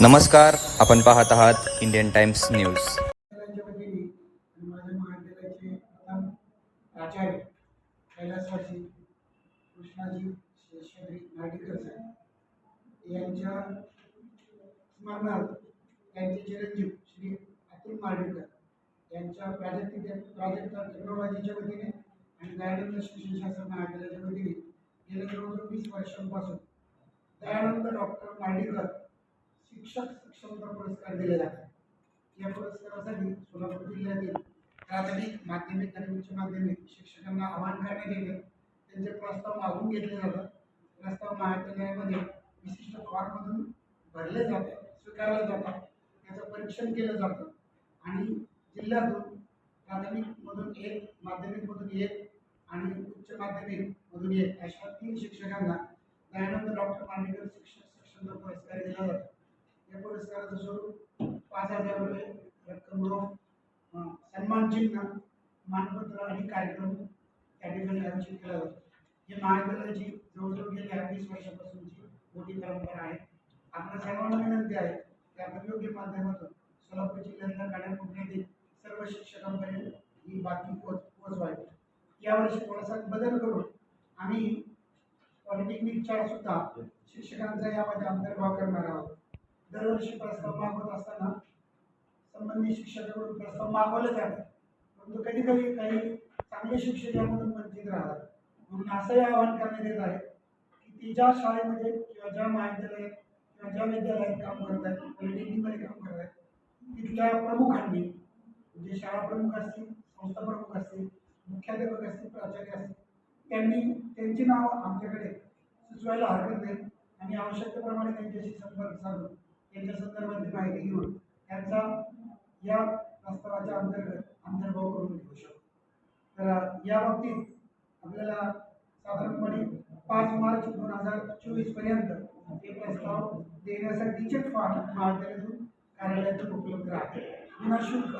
नमस्कार आपण पाहत आहात इंडियन टाइम्स न्यूज महाविद्यालयाच्या वतीने कृष्णाजी यांच्या स्मरणार्थ त्यांचे चिरंजीव श्री अतुल मार्डेकर यांच्या प्राजक्तिक प्राजक्त टेक्नॉलॉजीच्या वतीने आणि गायडन्स शिक्षण शास्त्र महाविद्यालयाच्या वतीने गेल्या जवळजवळ वीस वर्षांपासून. दयानंद डॉक्टर मांडीकर शिक्षक सक्षमता पुरस्कार दिले जातात या पुरस्कारासाठी सोलापूर जिल्ह्यातील प्राथमिक माध्यमिक आणि उच्च माध्यमिक शिक्षकांना आवाहन करण्यात येते. त्यांचे प्रस्ताव मागून घेतले जातात. प्रस्ताव महाविद्यालयामध्ये विशिष्ट फॉर्ममधून भरले जातात स्वीकारले जातात. त्याचं परीक्षण केलं जातं. आणि जिल्ह्यातून प्राथमिकमधून एक माध्यमिकमधून एक आणि उच्च माध्यमिकमधून एक अशा तीन शिक्षकांना दयानंद डॉक्टर मांडेकर शिक्षक शिक्षण पुरस्कार दिला जातो. या पुरस्काराचं स्वरूप पाच हजार रुपये रक्कम रोख सन्मान चिन्ह मानपत्र आणि कार्यक्रम त्या ठिकाणी आयोजित केला जातो. हे महाविद्यालयाची जवळजवळ गेल्या वीस वर्षापासूनची मोठी परंपरा आहे. आपल्या सर्वांना विनंती आहे की आपण योग्य माध्यमातून सोलापूर जिल्ह्यातल्या काड्याकुट्यातील सर्व शिक्षकांपर्यंत ही बातमी पोच पोचवावी यावर्षी थोडासा बदल करून आम्ही पॉलिटेक्निकच्या सुद्धा शिक्षकांचा यामध्ये अंतर्भाव करणार आहोत. दरवर्षी प्रस्ताव मागवत असताना संबंधित शिक्षकाकडून प्रस्ताव मागवले जातात. परंतु कधी कधी काही चांगले शिक्षक यामधून वंचित राहतात. म्हणून असंही आवाहन करण्यात येत आहे की ती ज्या शाळेमध्ये किंवा ज्या महाविद्यालयात किंवा ज्या विद्यालयात काम करत आहेत पॉलिटेक्निकमध्ये काम करत आहेत तिथल्या प्रमुखांनी जे शाळा प्रमुख असतील संस्था प्रमुख असतील मुख्याध्यापक असतील प्राचार्य असतील त्यांनी त्यांची नावं आमच्याकडे सुचवायला हरकत नाही. आणि आवश्यकतेप्रमाणे त्यांच्याशी संपर्क साधून त्यांच्या संदर्भातली माहिती घेऊन त्यांचा या प्रस्तावाच्या अंतर्गत अंतर्भाव करून घेऊ शकतो. तर या बाबतीत आपल्याला साधारणपणे पाच मार्च दोन हजार चोवीसपर्यंत हे प्रस्ताव देण्यासाठीचे फॉर्म महाविद्यालयातून कार्यालयातून उपलब्ध राहते विनाशुल्क